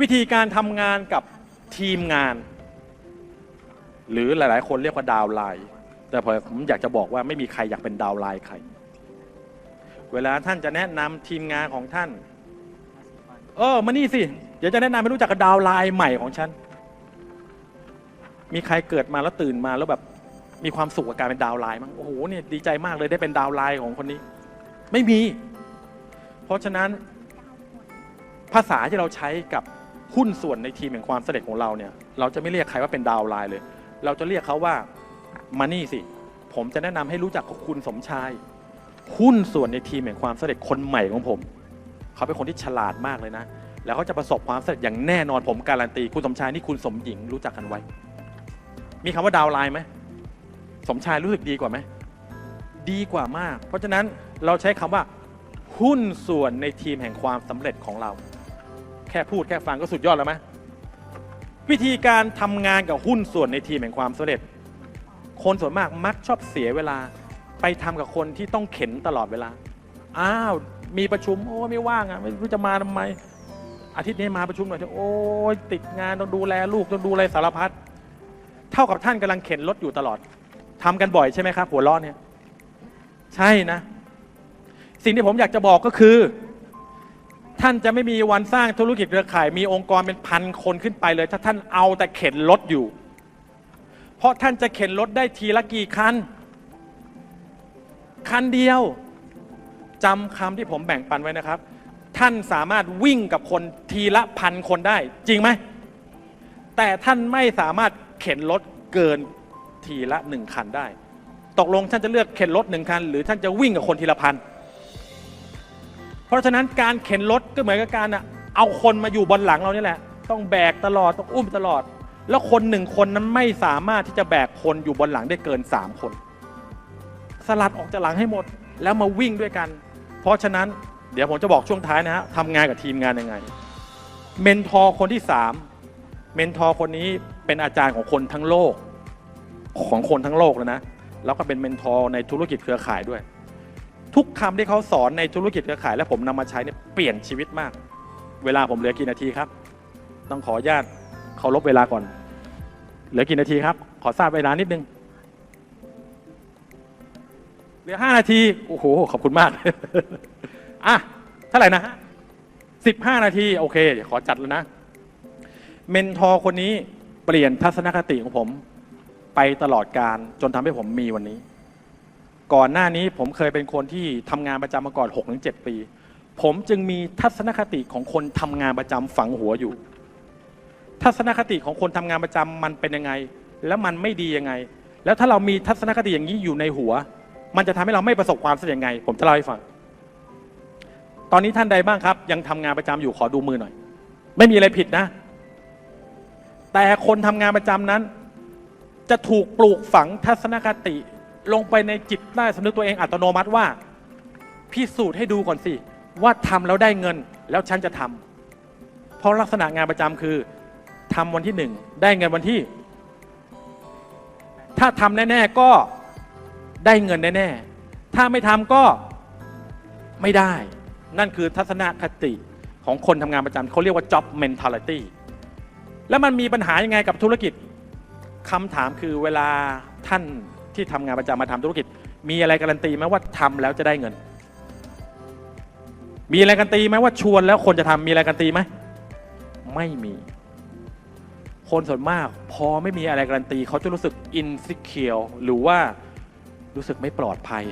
วิธีการทำงานกับทีมงาน หรือหลาย ๆ คนเรียกว่าดาวไลน์แต่ผมอยากจะบอกว่าไม่มีใครอยากเป็นดาวไลน์ใคร เวลาท่านจะแนะนำทีมงานของท่าน เออมานี่สิ เดี๋ยวจะแนะนำให้รู้จักกับดาวไลน์ใหม่ของฉัน มีใครเกิดมาแล้วตื่นมาแล้วแบบมีความสุขกับการเป็นดาวไลน์มั้งโอ้โหเนี่ยดีใจมากเลยได้เป็นดาวไลน์ของคนนี้ ไม่มี เพราะฉะนั้นภาษาที่เราใช้กับ หุ้นส่วนในทีมแห่งความสำเร็จของเราเนี่ย เราจะไม่เรียกใครว่าเป็นดาวไลน์เลย เราจะเรียกเขาว่ามานี่สิ ผมจะแนะนำให้รู้จักกับคุณสมชาย หุ้นส่วนในทีมแห่งความสำเร็จคนใหม่ของผม เขาเป็นคนที่ฉลาดมากเลยนะ แล้วเขาจะประสบความสำเร็จอย่างแน่นอนผมการันตีคุณสมชายนี่คุณสมหญิงรู้จักกันไว้ มีคำว่าดาวไลน์ไหมสมชายรู้สึกดีกว่าไหมดีกว่ามาก เพราะฉะนั้นเราใช้คำว่าหุ้นส่วนในทีมแห่งความสำเร็จของเรา ค่พูดแค่ฟังก็สุดยอดแล้วไหมวิธีการทำงานกับหุ้นส่วนในทีมแห่งความสำเร็จ คนส่วนมากมักชอบเสียเวลา ไปทำกับคนที่ต้องเข็นตลอดเวลา อ้าว มีประชุม โอ้ไม่ว่างอะ ไม่รู้จะมาทำไม อาทิตย์นี้มาประชุมหน่อยเถอะโอ้ยติดงานต้องดูแลลูกต้องดูอะไรสารพัดเท่ากับท่านกำลังเข็นรถอยู่ตลอดทำกันบ่อยใช่ไหมครับ หัวล้อนเนี่ย ใช่นะ สิ่งที่ผมอยากจะบอกก็คือ ท่านจะไม่มีวันสร้างธุรกิจเครือข่าย มีองค์กรเป็นพันคนขึ้นไปเลย ถ้าท่านเอาแต่เข็นรถอยู่ เพราะท่านจะเข็นรถได้ทีละกี่คัน คันเดียวจำคำที่ผมแบ่งปันไว้นะครับ ท่านสามารถวิ่งกับคนทีละพันคนได้ จริงไหม แต่ท่านไม่สามารถเข็นรถเกินทีละหนึ่งคันได้ ตกลงท่านจะเลือกเข็นรถหนึ่งคัน หรือท่านจะวิ่งกับคนทีละพัน เพราะฉะนั้นการเข็นรถก็เหมือนกับการเอาคนมาอยู่บนหลังเรานี่แหละ ต้องแบกตลอดต้องอุ้มตลอด แล้วคนหนึ่งคนนั้นไม่สามารถที่จะแบกคนอยู่บนหลังได้เกินสามคน สลัดออกจากหลังให้หมด แล้วมาวิ่งด้วยกัน เพราะฉะนั้นเดี๋ยวผมจะบอกช่วงท้ายนะฮะทำงานกับทีมงานยังไง เมนทอร์คนที่สามเมนทอร์คนนี้เป็นอาจารย์ของคนทั้งโลกของคนทั้งโลกเลยนะ แล้วก็เป็นเมนทอร์ในธุรกิจเครือข่ายด้วย ทุกคำที่เขาสอนในธุรกิจเครือข่าย และผมนำมาใช้เนี่ยเปลี่ยนชีวิตมาก เวลาผมเหลือกี่นาทีครับ ต้องขออนุญาตเคารพเวลาก่อน เหลือกี่นาทีครับ ขอทราบเวลานิดนึงเหลือห้านาทีโอ้โหขอบคุณมากอะเท่าไหร่นะฮะสิบห้านาทีโอเคเดี๋ยวขอจัดแล้วนะ เมนทอร์คนนี้เปลี่ยนทัศนคติของผม ไปตลอดการจนทำให้ผมมีวันนี้ ก่อนหน้านี้ผมเคยเป็นคนที่ทำงานประจำมาก่อน6-7ถึงเปี ผมจึงมีทัศนคติของคนทำงานประจำฝังหัวอยู่ ทัศนคติของคนทำงานประจำมันเป็นยังไง แล้วมันไม่ดียังไง แล้วถ้าเรามีทัศนคติอย่างนี้อยู่ในหัว มันจะทำให้เราไม่ประสบความสำเร็จยังไง ผมจะเล่าให้ฟัง ตอนนี้ท่านใดบ้างครับ ยังทำงานประจำอยู่ขอดูมือหน่อย ไม่มีอะไรผิดนะ แต่คนทำงานประจำนั้น จะถูกปลูกฝังทัศนคติ ลงไปในจิตใต้สำนึกตัวเองอัตโนมัติว่า พิสูจน์ให้ดูก่อนสิ ว่าทำแล้วได้เงินแล้วฉันจะทำเพราะลักษณะงานประจำคือทำวันที่หนึ่งได้เงินวันที่ ถ้าทำแน่ ๆ ก็ได้เงินแน่ ๆ ถ้าไม่ทำก็ไม่ได้ นั่นคือทัศนคติของคนทำงานประจำเขาเรียกว่า job mentality แล้วมันมีปัญหายังไงกับธุรกิจคำถามคือเวลาท่าน ที่ทำงานประจำมาทำธุรกิจ มีอะไรการันตีไหมว่าทำแล้วจะได้เงิน มีอะไรการันตีไหมว่าชวนแล้วคนจะทำมีอะไรการันตีไหมไม่มี คนส่วนมากพอไม่มีอะไรการันตีเขาจะรู้สึกอินสิเคียวหรือว่ารู้สึกไม่ปลอดภัย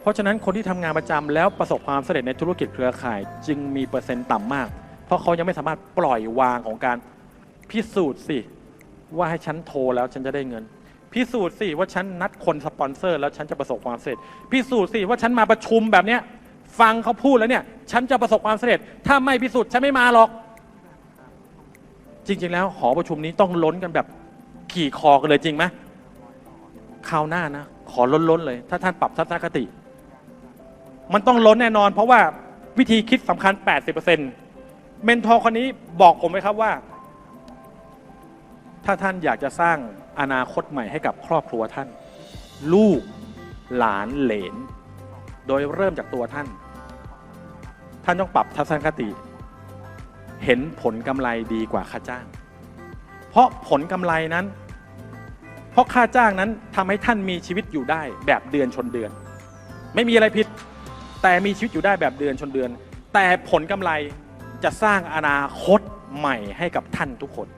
เพราะฉะนั้นคนที่ทำงานประจำแล้วประสบความสำเร็จในธุรกิจเครือข่าย จึงมีเปอร์เซ็นต์ต่ำมาก เพราะเขายังไม่สามารถปล่อยวางของการพิสูจน์สิว่าให้ฉันโทรแล้วฉันจะได้เงิน พิสูจน์สิว่าฉันนัดคนสปอนเซอร์ แล้วฉันจะประสบความสำเร็จ พิสูจน์สิว่าฉันมาประชุมแบบเนี้ยฟังเขาพูดแล้วเนี่ย ฉันจะประสบความสำเร็จ ถ้าไม่พิสูจน์ฉันไม่มาหรอก จริง ๆ แล้วหอประชุมนี้ต้องล้นกันแบบขี่คอกันเลยจริงไหมคราวหน้านะ ขอล้นๆเลย ถ้าท่านปรับทัศนคติ มันต้องล้นแน่นอน เพราะว่าวิธีคิดสำคัญ 80%เมนทอร์คนนี้บอกผมไว้ครับว่า ถ้าท่านอยากจะสร้างอนาคตใหม่ให้กับครอบครัวท่าน ลูกหลานเหลน โดยเริ่มจากตัวท่าน ท่านต้องปรับทัศนคติ เห็นผลกำไรดีกว่าค่าจ้าง เพราะผลกำไรนั้น เพราะค่าจ้างนั้นทำให้ท่านมีชีวิตอยู่ได้แบบเดือนชนเดือน ไม่มีอะไรผิด แต่มีชีวิตอยู่ได้แบบเดือนชนเดือน แต่ผลกำไรจะสร้างอนาคตใหม่ให้กับท่านทุกคน